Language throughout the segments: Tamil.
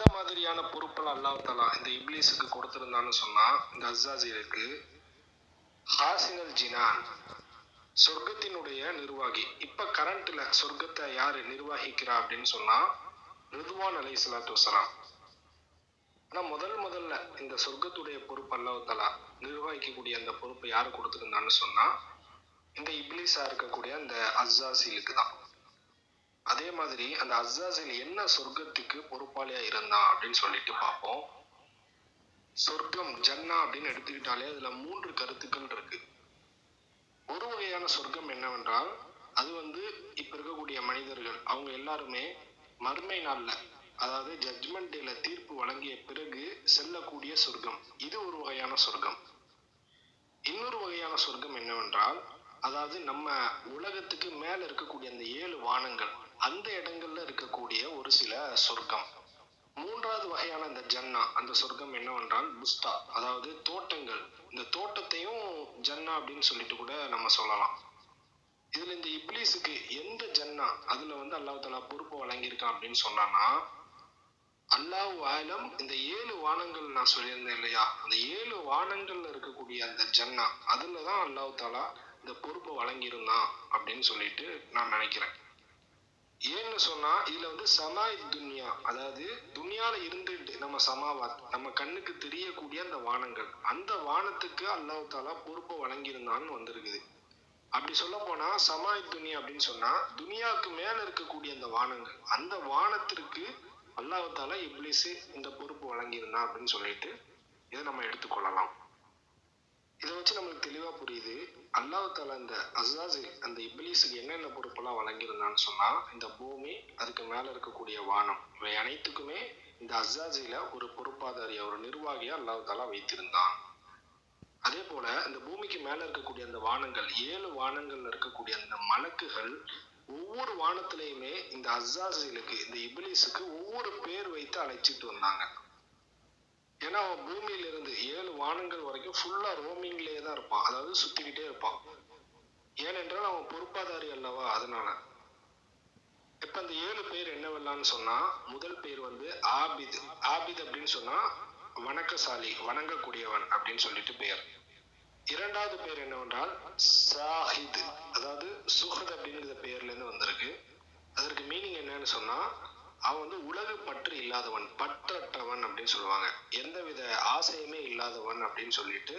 எந்த மாதிரியான பொறுப்பெல்லாம் அல்லாஹ் இந்த இப்லீஸுக்கு கொடுத்துருந்தான்னு சொன்னா இந்த அஸ்ஸாசிலுக்கு ஹாசினல் ஜினான் சொர்க்கத்தினுடைய நிர்வாகி. இப்ப கரண்ட்ல சொர்க்கத்தை யாரு நிர்வகிக்கிறா அப்படின்னு சொன்னா ரிதுவான் அலை சலாத்து வசலாம் ஆனா முதல் முதல்ல இந்த சொர்க்கத்துடைய பொறுப்பு அல்லாஹ் நிர்வகிக்கக்கூடிய அந்த பொறுப்பை யாரு கொடுத்துருந்தான்னு சொன்னா இந்த இப்லீஸா இருக்கக்கூடிய அந்த அசாசிலுக்கு தான். அதே மாதிரி அந்த அசாசில் என்ன சொர்க்கத்துக்கு பொறுப்பாளியா இருந்தான் அப்படின்னு சொல்லிட்டு பார்ப்போம். சொர்க்கம் ஜன்னா அப்படின்னு எடுத்துக்கிட்டாலே அதுல மூன்று கருத்துக்கள் இருக்கு. ஒரு வகையான சொர்க்கம் என்னவென்றால் அது வந்து இப்ப இருக்கக்கூடிய மனிதர்கள் அவங்க எல்லாருமே மறுமை நாள்ல அதாவது ஜட்ஜ்மெண்ட் டேல தீர்ப்பு வழங்கிய பிறகு செல்லக்கூடிய சொர்க்கம். இது ஒரு வகையான சொர்க்கம். இன்னொரு வகையான சொர்க்கம் என்னவென்றால் அதாவது நம்ம உலகத்துக்கு மேல இருக்கக்கூடிய அந்த ஏழு வானங்கள் அந்த இடங்கள்ல இருக்கக்கூடிய ஒரு சில சொர்க்கம். மூன்றாவது வகையான இந்த ஜன்னா அந்த சொர்க்கம் என்னவென்றால் புஸ்தா அதாவது தோட்டங்கள். இந்த தோட்டத்தையும் ஜன்னா அப்படின்னு சொல்லிட்டு கூட நம்ம சொல்லலாம். இதுல இந்த இப்லீஸுக்கு எந்த ஜன்னா அதுல வந்து அல்லாஹ் தலா பொறுப்பு வழங்கியிருக்கான் அப்படின்னு சொன்னான்னா அல்லாஹ் ஆலம் இந்த ஏழு வானங்கள் நான் சொல்லியிருந்தேன் இல்லையா? அந்த ஏழு வானங்கள்ல இருக்கக்கூடிய அந்த ஜன்னா அதுலதான் அல்லாஹ் தாலா இந்த பொறுப்பை வழங்கியிருந்தான் அப்படின்னு சொல்லிட்டு நான் நினைக்கிறேன். ஏன்னு சொன்னா இதுல வந்து சமாய் துன்யா அதாவது துன்யால இருந்துட்டு நம்ம சமாவாத் நம்ம கண்ணுக்கு தெரியக்கூடிய அந்த வானங்கள். அந்த வானத்துக்கு அல்லாஹ் தாலா பொறுப்பு வழங்கியிருந்தான்னு வந்திருக்குது. அப்படி சொல்ல போனா சமாய் துனியா அப்படின்னு சொன்னா துனியாவுக்கு மேல இருக்கக்கூடிய அந்த வானங்கள் அந்த வானத்திற்கு அல்லாஹ் தாலா இந்த பொறுப்பு வழங்கியிருந்தான் அப்படின்னு சொல்லிட்டு இதை நம்ம எடுத்துக்கொள்ளலாம். இதை வச்சு நம்மளுக்கு தெளிவா புரியுது. அல்லாஹ் தாலா இந்த அசாசில் அந்த இப்லீஸுக்கு என்னென்ன பொறுப்பெல்லாம் வழங்கியிருந்தான்னு சொன்னா இந்த பூமி அதுக்கு மேல இருக்கக்கூடிய வானம் இவை அனைத்துக்குமே இந்த அசாசில ஒரு பொறுப்பாதாரியா ஒரு நிர்வாகியா அல்லாஹ் தாலா வைத்திருந்தான். அதே போல இந்த பூமிக்கு மேல இருக்கக்கூடிய அந்த வானங்கள் ஏழு வானங்கள்ல இருக்கக்கூடிய அந்த மலக்குகள் ஒவ்வொரு வானத்திலையுமே இந்த அசாசிலுக்கு இந்த இபிலிஸுக்கு ஒவ்வொரு பேர் வைத்து அழைச்சிட்டு வந்தாங்க. ஏன்னா அவன் பூமியில இருந்து ஏழு வரைக்கும் ஃபுல்லாக ரோமிங்லேயே தான் இருப்பான். அதாவது சுற்றிக்கிட்டே இருப்பான். ஏனென்றால் அவன் பொறுப்பாதாரி அல்லவா? அதனால. இப்போ அந்த ஏழு பேர் என்னவெல்லாம்னு சொன்னா முதல் பேர் வந்து ஆபித். ஆபித் அப்படின்னு சொன்னா வணக்கசாலி வணங்கக்கூடியவன் அப்படின்னு சொல்லிட்டு பெயர். இரண்டாவது பேர் என்னவென்றால் சாஹித். அதாவது சுஹத் அப்படிங்கிற பெயர்ல இருந்து வந்திருக்கு. அதற்கு மீனிங் என்னன்னு சொன்னா அவன் வந்து உலக பற்று இல்லாதவன் பற்றற்றவன் அப்படின்னு சொல்லுவாங்க. எந்தவித ஆசையுமே இல்லாதவன் அப்படின்னு சொல்லிட்டு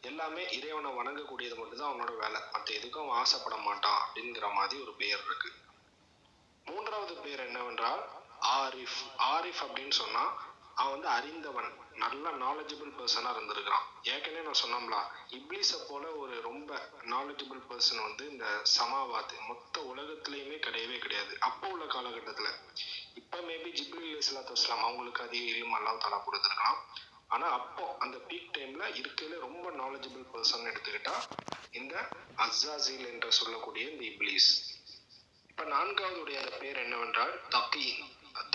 எல்லாமே இறைவனை வணங்கக்கூடியது மட்டும்தான் அவனோட வேலை. மற்ற எதுக்கும் அவன் ஆசைப்பட மாட்டான் அப்படிங்கிற மாதிரி ஒரு பெயர் இருக்கு. மூன்றாவது பேர் என்னவென்றால் ஆரிஃப். ஆரிஃப் அப்படின்னு சொன்னா அவன் வந்து அறிந்தவன் நல்ல நாலேஜபிள் பர்சனா இருந்திருக்கிறான். ஏற்கனவே நான் சொன்னோம்ல இப்லீஸை போல ஒரு ரொம்ப நாலேஜபிள் பர்சன் வந்து இந்த சமாவாத் மொத்த உலகத்திலயுமே கிடையவே கிடையாது. அப்போ உள்ள காலகட்டத்துல இப்ப மேபி ஜிப்ரில் இஸ்லாத்து வஸ்லாம் அவங்களுக்கு அதிக இல்மு எல்லாம் தலா கொடுத்துருக்கலாம் ஆனால் அப்போ அந்த பீக் டைமில் இருக்கையில் ரொம்ப நாலேஜபிள் பர்சன் எடுத்துக்கிட்டா இந்த அஸ்ஸாசில் என்று சொல்லக்கூடிய இந்த இப்லீஸ். இப்போ நான்காவதுடைய அந்த பேர் என்னவென்றால் தக்கி.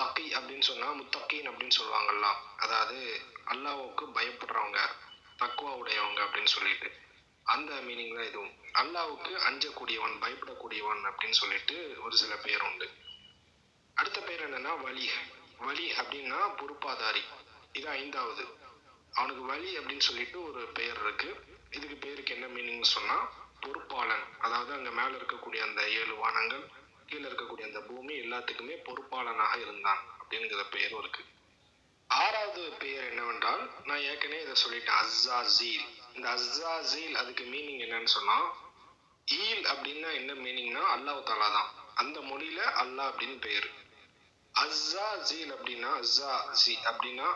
தக்கி அப்படின்னு சொன்னால் முத்தக்கீன் அப்படின்னு சொல்லுவாங்கல்ல. அதாவது அல்லாவுக்கு பயப்படுறவங்க தக்குவா உடையவங்க அப்படின்னு சொல்லிட்டு. அந்த மீனிங் தான் இதுவும். அல்லாவுக்கு அஞ்சக்கூடியவன் பயப்படக்கூடியவன் அப்படின்னு சொல்லிட்டு ஒரு சில பேர் உண்டு. அடுத்த பேர் என்னன்னா வலி. வலி அப்படின்னா பொறுப்பாதாரி. இது ஐந்தாவது. அவனுக்கு வலி அப்படின்னு சொல்லிட்டு ஒரு பெயர் இருக்கு. இதுக்கு பேருக்கு என்ன மீனிங் சொன்னா பொறுப்பாளன். அதாவது அங்க மேல இருக்கக்கூடிய அந்த ஏழு வானங்கள் கீழே இருக்கக்கூடிய அந்த பூமி எல்லாத்துக்குமே பொறுப்பாளனாக இருந்தான் அப்படிங்கிற பெயரும் இருக்கு. ஆறாவது பெயர் என்னவென்றால் நான் ஏற்கனவே இதை சொல்லிட்டேன் அஸ்ஸாசீல் இந்த அஸ்ஸாசீல் அதுக்கு மீனிங் என்னன்னு சொன்னா ஈல் அப்படின்னா என்ன மீனிங்னா அல்லாஹ் தாலா தான். அந்த மொழியில அல்லாஹ் அப்படின்னு பெயர் அஸ்ஸா ஜீல் அப்படின்னா அஸ்ஸா ஜி அப்படின்னா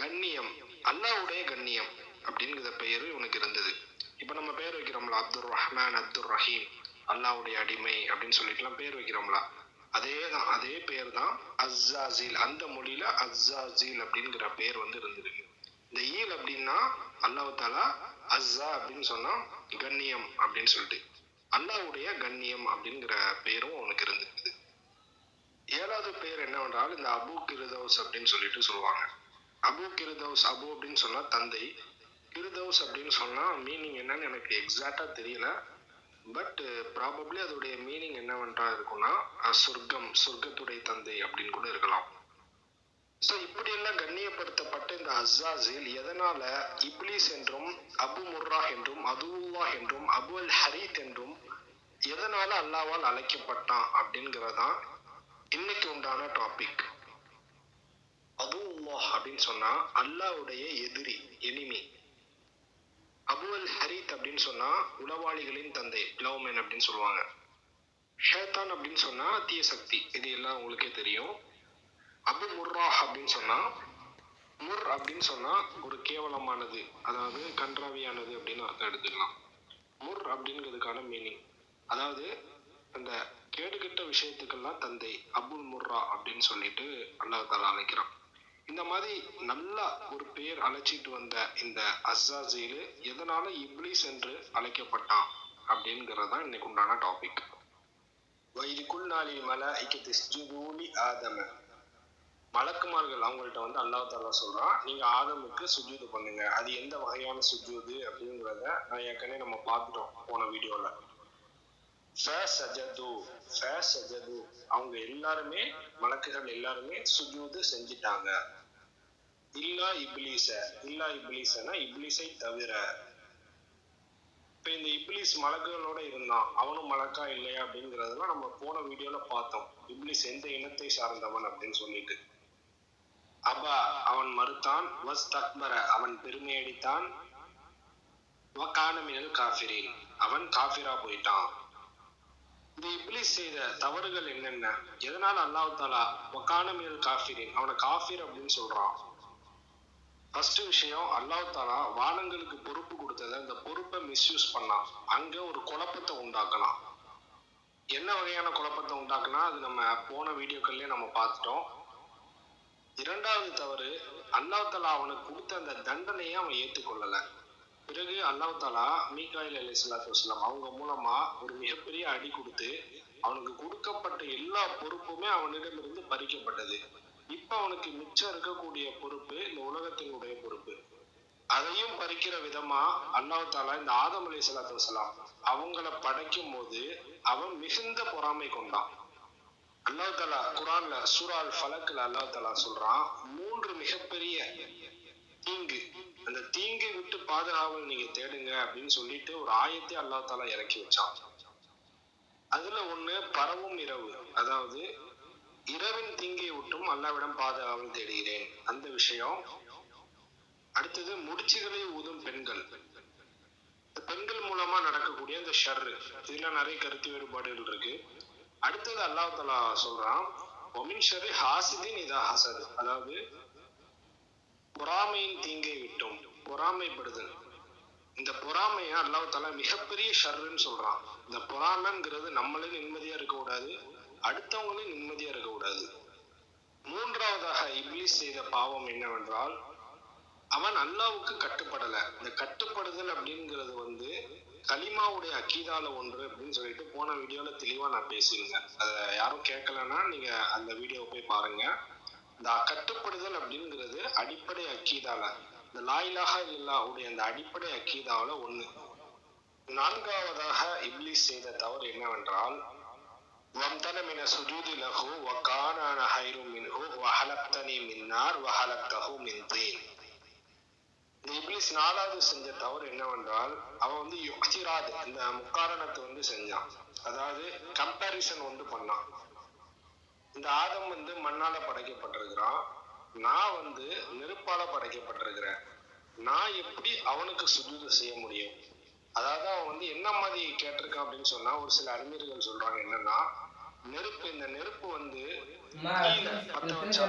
கண்ணியம் அல்லாஹ்வுடைய கண்ணியம் அப்படிங்கிற பெயரு இவனுக்கு இருந்தது. இப்போ நம்ம பேர் வைக்கிறோம்ல அப்துல் ரஹ்மான் அப்துல் ரஹீம் அல்லாஹ்வுடைய அடிமை அப்படின்னு சொல்லிட்டுலாம் பேர் வைக்கிறோம்ல. அதே தான் அதே பேர் தான் அஸ்ஸாசில் அந்த மொழியில அஸ்ஸாசில் அப்படிங்கிற பேர் வந்து இருந்திருக்கு இந்த ஈல் அப்படின்னா அல்லாஹ் தாலா அஸ்ஸா அப்படின்னு சொன்னா கண்ணியம் அப்படின்னு சொல்லிட்டு அல்லாஹ்வுடைய கண்ணியம் அப்படிங்கிற பேரும் அவனுக்கு இருந்திருக்குது ஏழாவது பேர் என்னவென்றால் இந்த அபு கிருதவுஸ் அப்படின்னு சொல்லிட்டு சொல்லுவாங்க. அபு கிருதவுஸ் அபு அப்படின்னு சொன்னா தந்தை. கிருதௌஸ் அப்படின்னு சொன்னா மீனிங் என்னன்னு எனக்கு எக்ஸாக்டா தெரியல. பட் ப்ராபப்ளி அதோடைய மீனிங் என்னவென்றா இருக்கும்னா சொர்க்கம் சொர்க்கத்துடைய தந்தை அப்படின்னு கூட இருக்கலாம். ஸோ இப்படியெல்லாம் கண்ணியப்படுத்தப்பட்ட இந்த அஸ்ஸாசில் எதனால இப்லீஸ் என்றும் அபு முர்ரா என்றும் அதுவுல்லா என்றும் அபு அல் ஹரீத் என்றும் எதனால அல்லாவால் அழைக்கப்பட்டான் அப்படிங்கிறதான் இன்னைக்கு உண்டான டாபிக் அதுவுல்லாஹ் அப்படின்னு சொன்னா அல்லாவுடைய எதிரி எனிமி அபு ஹரித் ஹரீத் அப்படின்னு சொன்னா உளவாளிகளின் தந்தை லவ்மேன் அப்படின்னு சொல்லுவாங்க. ஷேத்தான் அப்படின்னு சொன்னா தீய சக்தி இது எல்லாம் உங்களுக்கே தெரியும். அபு முர்ரா அப்படின்னு சொன்னா முர் அப்படின்னு சொன்னா ஒரு கேவலமானது அதாவது கன்றாவியானது அப்படின்னு அர்த்தம் எடுத்துக்கலாம். முர் அப்படிங்கிறதுக்கான மீனிங் அதாவது அந்த கேடுகட்ட விஷயத்துக்கெல்லாம் தந்தை அபுல் முர்ரா அப்படின்னு சொல்லிட்டு அல்லாஹ் தாலா அழைக்கிறான். இந்த மாதிரி நல்லா ஒரு பேர் அழைச்சிட்டு வந்த இந்த அஸ்ஸாசீலு எதனால இப்ளீஸ் என்று அழைக்கப்பட்டான் அப்படிங்கறதுதான் இன்னைக்கு உண்டான டாபிக் வைதிக்குள் நாளில் மலை இக்கி ஆதம. மலக்குமார்கள் அவங்கள்ட்ட வந்து அல்லா தாலா சொல்றான் நீங்க ஆதமுக்கு சுஜூது பண்ணுங்க. அது எந்த வகையான சுஜூது அப்படிங்கிறத நான் ஏற்கனவே நம்ம பார்த்துட்டோம் போன வீடியோல. அவங்க எல்லாருமே மலக்குகள் எல்லாருமே சுஜூது செஞ்சிட்டாங்க. இல்லா இப்லீச இல்லா இப்லீசனா இப்லீஸை தவிர. இப்ப இந்த இப்லீஸ் மலக்குகளோட இருந்தான். அவனும் மலக்கா இல்லையா அப்படிங்கறதெல்லாம் நம்ம போன வீடியோல பார்த்தோம். இப்லீஸ் எந்த இனத்தை சார்ந்தவன் அப்படின்னு சொல்லிட்டு. அபா அவன் மறுத்தான். வஸ் தக்பர அவன் பெருமையடித்தான். வக்கானமினல் காஃபிரின். அவன் காஃபிரா போயிட்டான். இப்ளீஸ் செய்த தவறுகள் என்னென்ன? எதனால அல்லாஹ் தாலா வக்கானமியல் காஃபிரின் அவனை காஃபிர் அப்படின்னு சொல்றான். ஃபர்ஸ்ட் விஷயம் அல்லாஹ் தாலா வானங்களுக்கு பொறுப்பு கொடுத்ததை அந்த பொறுப்பை மிஸ்யூஸ் பண்ணான். அங்க ஒரு குழப்பத்தை உண்டாக்கலாம் என்ன வகையான குழப்பத்தை உண்டாக்குனா அது நம்ம போன வீடியோக்கள்லயே நம்ம பார்த்துட்டோம். இரண்டாவது தவறு அல்லாஹ் தாலா அவனுக்கு கொடுத்த அந்த தண்டனையை அவன் ஏற்றுக்கொள்ளல பிறகு அல்லாஹ் தாலா மீகாயில் அலி சலாத்து வஸ்லாம் அவங்க மூலமா ஒரு மிகப்பெரிய அடி கொடுத்து அவனுக்கு கொடுக்கப்பட்ட எல்லா பொறுப்புமே அவனிடமிருந்து பறிக்கப்பட்டது. இப்ப அவனுக்கு மிச்சம் இருக்கக்கூடிய பொறுப்பு இந்த உலகத்தினுடைய பொறுப்பு. அதையும் பறிக்கிற விதமா அல்லாஹ் தாலா இந்த ஆதம் அலி சலாத்து வலாம் அவங்கள படைக்கும் போது அவன் மிகுந்த பொறாமை கொண்டான். அல்லாஹ் தாலா குரான்ல சூரால் ஃபலக்ல அல்லாஹ் தாலா சொல்றான் மூன்று மிகப்பெரிய தீங்கு. அந்த தீங்கை விட்டு பாதுகாவல் நீங்க தேடுங்க அப்படின்னு சொல்லிட்டு ஒரு ஆயத்தை அல்லாஹ் தாலா இறக்கி வச்சான். அதுல ஒண்ணு பரவும் இரவு. அதாவது இரவின் தீங்கை விட்டும் அல்லாவிடம் பாதுகாவல் தேடுகிறேன். அந்த விஷயம். அடுத்தது முடிச்சுகளை ஊதும் பெண்கள். பெண்கள் மூலமா நடக்கக்கூடிய இந்த ஷர்ரு. இதுல நிறைய கருத்து வேறுபாடுகள் இருக்கு. அடுத்தது அல்லாஹ் தலா சொல்றான் ஒமின் ஷர்ரு ஹாசிதின் இதா ஹசது. அதாவது பொறாமையின் தீங்கை விட்டும் பொறாமைப்படுதல். இந்த பொறாமையா அல்லாஹ் தலா மிகப்பெரிய ஷர்ருன்னு சொல்றான். இந்த பொறாமைங்கிறது நம்மளே நிம்மதியா இருக்க கூடாது அடுத்தவங்களும் நிம்மதியா இருக்க கூடாது. மூன்றாவதாக இப்லீஸ் செய்த பாவம் என்னவென்றால் அவன் அல்லாவுக்கு கட்டுப்படல. இந்த கட்டுப்படுதல் அப்படிங்கிறது வந்து கலிமாவுடைய அக்கீதால ஒன்று அப்படின்னு சொல்லிட்டு போன வீடியோல தெளிவா நான் பேசியிருந்தேன். அதை யாரும் கேட்கலன்னா நீங்க அந்த வீடியோ போய் பாருங்க. இந்த கட்டுப்படுதல் அப்படிங்கிறது அடிப்படை அக்கீதால இந்த லாயிலாக இல்லாவுடைய அந்த அடிப்படை அக்கீதாவில் ஒன்று நான்காவதாக இப்லிஸ் செய்த தவறு என்னவென்றால் வம்தன மின சுஜூதி லஹு வ ஹைரு மின்ஹு வஹலப்தனி மின்னார் வஹலப்தஹு மின் தீன். இந்த இப்லிஸ் நாலாவது செஞ்ச தவறு என்னவென்றால் அவன் வந்து யுக்திராத் இந்த முக்காரணத்தை வந்து செஞ்சான். அதாவது கம்பேரிசன் வந்து பண்ணான். இந்த ஆதம் வந்து மண்ணால படைக்கப்பட்டிருக்கிறான். நான் வந்து நெருப்பால படைக்கப்பட்டிருக்கிறேன். நான் எப்படி அவனுக்கு சுஜூது செய்ய முடியும்? அதாவது அவன் வந்து என்ன மாதிரி கேட்டிருக்கான் அப்படின்னு சொன்னா ஒரு சில அறிஞர்கள் சொல்றாங்க என்னன்னா நெருப்பு இந்த நெருப்பு வந்து பத்த வச்சா